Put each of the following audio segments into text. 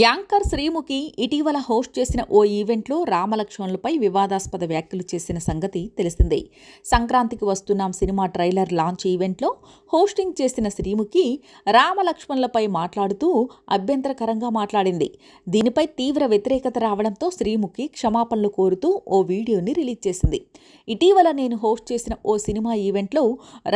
Anchor Sreemukhi ఇటీవల host చేసిన ఓ ఈవెంట్లో రామలక్ష్మణులపై వివాదాస్పద వ్యాఖ్యలు చేసిన సంగతి తెలిసిందే. సంక్రాంతికి వస్తున్నాం సినిమా ట్రైలర్ లాంచ్ ఈవెంట్లో హోస్టింగ్ చేసిన శ్రీముఖి రామలక్ష్మణులపై మాట్లాడుతూ అభ్యంతరకరంగా మాట్లాడింది. దీనిపై తీవ్ర వ్యతిరేకత రావడంతో శ్రీముఖి క్షమాపణలు కోరుతూ ఓ వీడియోని రిలీజ్ చేసింది. ఇటీవల నేను హోస్ట్ చేసిన ఓ సినిమా ఈవెంట్లో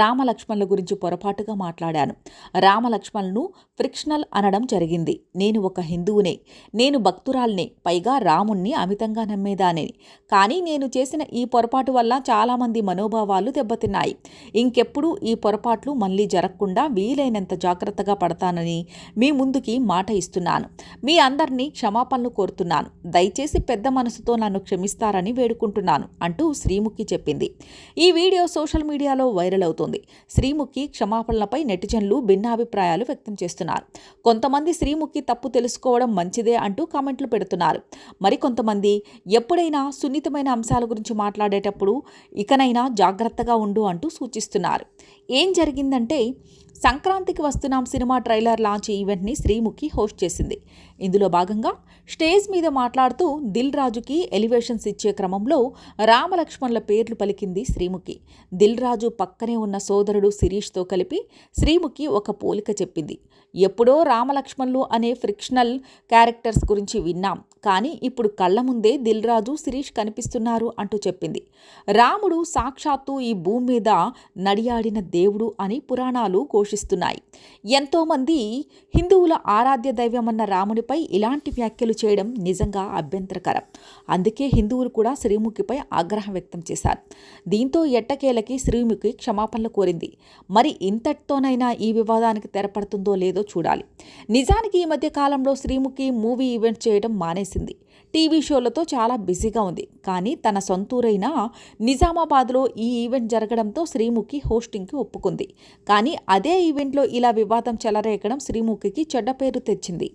రామలక్ష్మణుల గురించి పొరపాటుగా మాట్లాడాను. రామలక్ష్మణులను ఫ్రిక్షనల్ అనడం జరిగింది. నేను ఒక హిందువునే. నేను భక్తురాల్నే. పైగా రాముణ్ణి అమితంగా నమ్మేదానే. కానీ నేను చేసిన ఈ పొరపాటు వల్ల చాలామంది మనోభావాలు దెబ్బతిన్నాయి. ఇంకెప్పుడు ఈ పొరపాట్లు మళ్ళీ జరగకుండా వీలైనంత జాగ్రత్తగా పడతానని మీ ముందుకి మాట ఇస్తున్నాను. మీ అందరినీ క్షమాపణలు కోరుతున్నాను. దయచేసి పెద్ద మనసుతో నన్ను క్షమిస్తారని వేడుకుంటున్నాను అంటూ శ్రీముఖి చెప్పింది. ఈ వీడియో సోషల్ మీడియాలో వైరల్ అవుతోంది. శ్రీముఖి క్షమాపణలపై నెటిజన్లు భిన్నాభిప్రాయాలు వ్యక్తం చేస్తున్నారు. కొంతమంది శ్రీముఖి తప్పు తెలుసుకోవడం మంచిదే అంటూ కామెంట్లు పెడుతున్నారు. మరికొంతమంది ఎప్పుడైనా సున్నితమైన అంశాల గురించి మాట్లాడేటప్పుడు ఇకనైనా జాగ్రత్తగా ఉండు అంటూ సూచిస్తున్నారు. ఏం జరిగిందంటే సంక్రాంతికి వస్తున్నాం సినిమా ట్రైలర్ లాంచ్ ఈవెంట్ని శ్రీముఖి హోస్ట్ చేసింది. ఇందులో భాగంగా స్టేజ్ మీద మాట్లాడుతూ దిల్ రాజుకి ఎలివేషన్స్ ఇచ్చే క్రమంలో రామలక్ష్మణుల పేర్లు పలికింది శ్రీముఖి. దిల్ రాజు పక్కనే ఉన్న సోదరుడు శిరీష్తో కలిపి శ్రీముఖి ఒక పోలిక చెప్పింది. ఎప్పుడో రామలక్ష్మణులు అనే ఫ్రిక్షనల్ క్యారెక్టర్స్ గురించి విన్నాం. కానీ ఇప్పుడు కళ్ళ ముందే దిల్ రాజు శిరీష్ కనిపిస్తున్నారు అంటూ చెప్పింది. రాముడు సాక్షాత్తు ఈ భూమి మీద నడియాడిన దేవుడు అని పురాణాలు ఘోషిస్తున్నాయి. ఎంతోమంది హిందువుల ఆరాధ్య దైవమన్న రామునిపై ఇలాంటి వ్యాఖ్యలు చేయడం నిజంగా అభ్యంతరకరం. అందుకే హిందువులు కూడా శ్రీముఖిపై ఆగ్రహం వ్యక్తం చేశారు. దీంతో ఎట్టకేలకి శ్రీముఖి క్షమాపణలు కోరింది. మరి ఇంతటితోనైనా ఈ వివాదానికి తెరపడుతుందో లేదో చూడాలి. నిజానికి ఈ మధ్య కాలంలో శ్రీ శ్రీముఖి మూవీ ఈవెంట్ చేయడం మానేసింది. టీవీ షోలతో చాలా బిజీగా ఉంది. కానీ తన సొంతూరైన నిజామాబాద్లో ఈ ఈవెంట్ జరగడంతో శ్రీముఖి హోస్టింగ్కి ఒప్పుకుంది. కానీ అదే ఈవెంట్లో ఇలా వివాదం చెలరేగడం శ్రీముఖికి చెడ్డ పేరు తెచ్చింది.